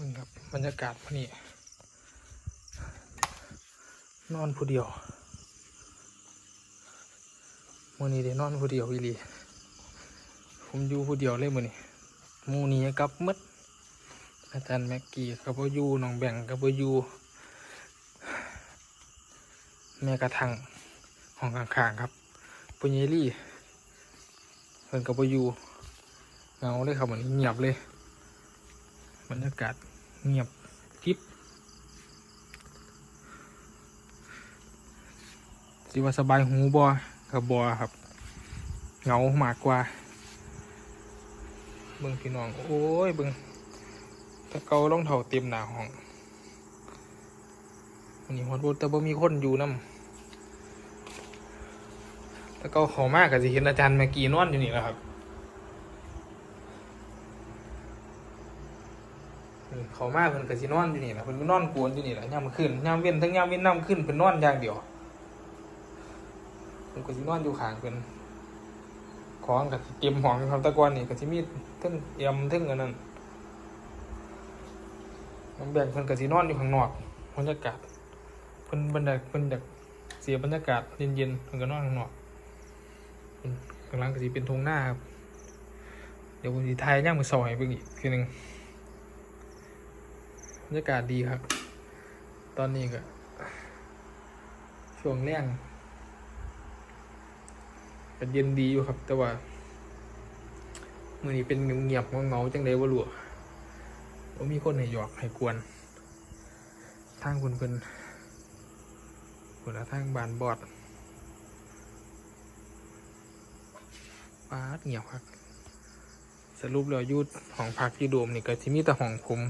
มึงครับบรรยากาศพอนี่นอนผู้เดียวมื่อนี้ได้นอนผู้เดียวอีหลีผมอยู่ผู้เดียวเลยมื่อนี้มูนี้กับหมดอาจารย์แม็กกี้กับพ่อยู่น้องแบ่งกับพ่อยู่แม่กระทังห้องข้างๆครับปุญญลี่เพิ่นกับพ่อยู่เงาเลยครับวันนี้เงียบเลย บรรยากาศ เงียบกริบสิว่าสบายหูบอกับบอครับเหงามากกว่า เบิ่งพี่น้อง โอ้ย เบิ่งตะเกาล่องเท่าเต็มหนาห้องวันนี้ฮอดบแต่บ่มีคนอยู่นำตะเกาเขามากก็สิเห็นอาจารย์แม็กกี้นอนอยู่นี่แหละครับ เขามาเพิ่นก็สินอนอยู่นี่แหละเพิ่นก็นอนกวนอยู่นี่แหละยามมื้อคืนยามเว้นทั้งยามเว้นน้ำขึ้นเพิ่นนอนอย่างเดียวเพิ่นก็สินอนอยู่ข้างเพิ่นของก็สิเตรียมห้องครับแตะกอนนี่ก็สิมีเทั้งเอี่ยมเทั้งอันนั้นน้ำแบ่งเพิ่นก็สินอนอยู่ข้างนอกบรรยากาศเพิ่นบรรยากเพิ่นอยากเสียบรรยากาศเย็นๆเพิ่นก็นอนข้างนอกเพิ่นกำลังก็สิเป็นทงหน้าครับเดี๋ยวผมสิถ่ายย่างมื้อเช้าให้เบิ่งอีกทีหนึง บรรยากาศดีครับ ตอนนี้ก็ ช่วงแรงก็เย็นดีอยู่ครับ แต่ว่ามือนี้เป็นเงียบๆเงาๆจังเลยว่าหลัวว่ามีคนให้หยอกให้กวน ทางคุณเป็นคนละทางบานบอดปาดเงียบครับ สรุปแล้วยูดของพักยูโดมนี่ก็ที่มีแต่ห้องผม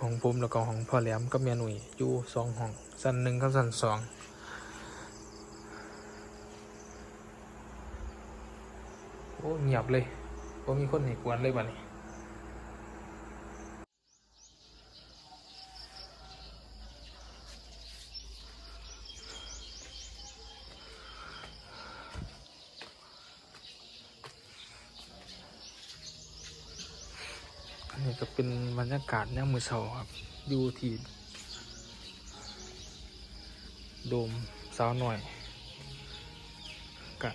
ห้องผมแล้วก็ห้องพ่อแหลมกับเมียหนุ่ยอยู่สองห้องสันหนึ่งกับสันสองโอ้เงียบเลยว่ามีคนให้กวนเลยบ้านี้ นนี้ก็เป็นบรรยากาศยามมือเช้าครับอยู่ที่โดมสาวหน่อยกะ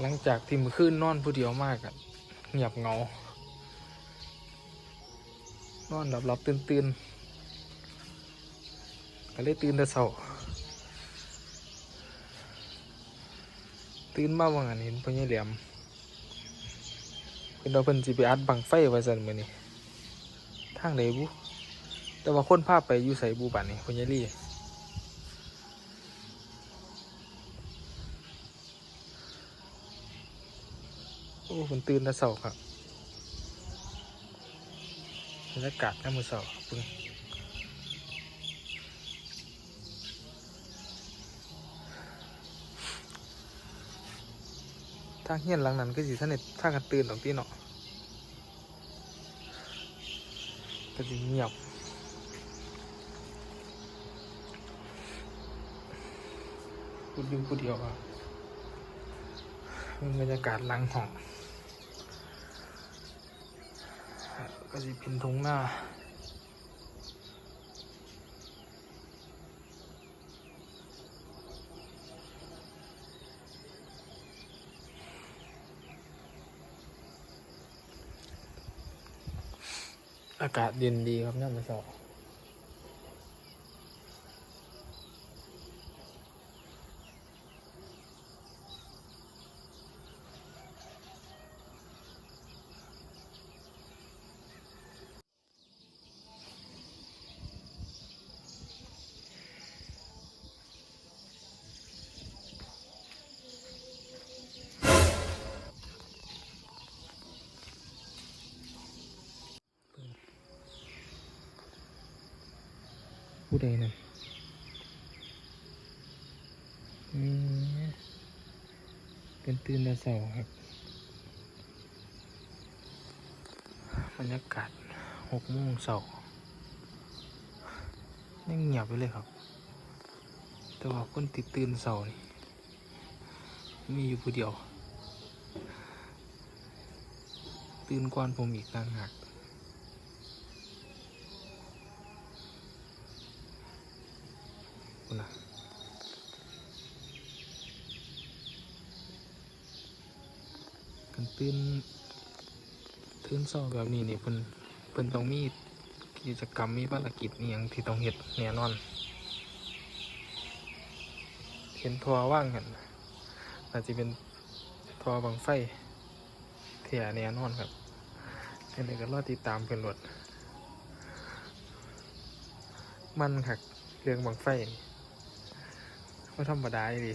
หลังจากที่มือคืนนอนผู้เดียวมากอะเงียบเงานอนหลับหลับตื่นตื่นก็เลยตื่นแต่เช้าตื่นมาว่างันเห็นพ่อใหญ่แหลม เป็นเราเพิ่นสิไปอัดบังไฟไว้ซั่นมื้อนี้ทางไหนบุแต่ว่าคนพาไปอยู่ไสบูบันนี่พ่อใหญ่ลี่โอ้ผมตื่นแต่เสาครับบรรยากาศน้ำมือเสาครับเพิ่ง ทางเฮียนหลังนั้นก็สิท่านเน็ตทางกันตื่นหรอกที่เนาะก็สิเงียบพูดอยิ่งพูดเดียวครับเป็นบรรยากาศหลังห้องก็จะเป็นทงหน้า อากาศเย็นดีครับน่ามาสอบ ผู้ใดนั่นเป็นตื่นแต่เสาครับ บรรยากาศหกโมงเสาร์ยังเงียบไปเลยครับ แต่ว่าคนติดตื่นเสาร์นี่มีอยู่ผู้เดียว ตื่นก่อนผมอีกต่างหาก คุณ นะกันตื่นตื่นเศร้าแบบนี้นี่เพิ่นเพิ่นต้องมีกิจกรรมมีภารกิจนี่ยังที่ต้องเฮ็ดแน่นอน เห็นทัวว่างกันอาจจะเป็นทัวบังไฟเทียแน่นอนครับยังไงก็รอติดตามเพิ่นรถมันคักเรื่องบังไฟนี่ ธรรมดาดี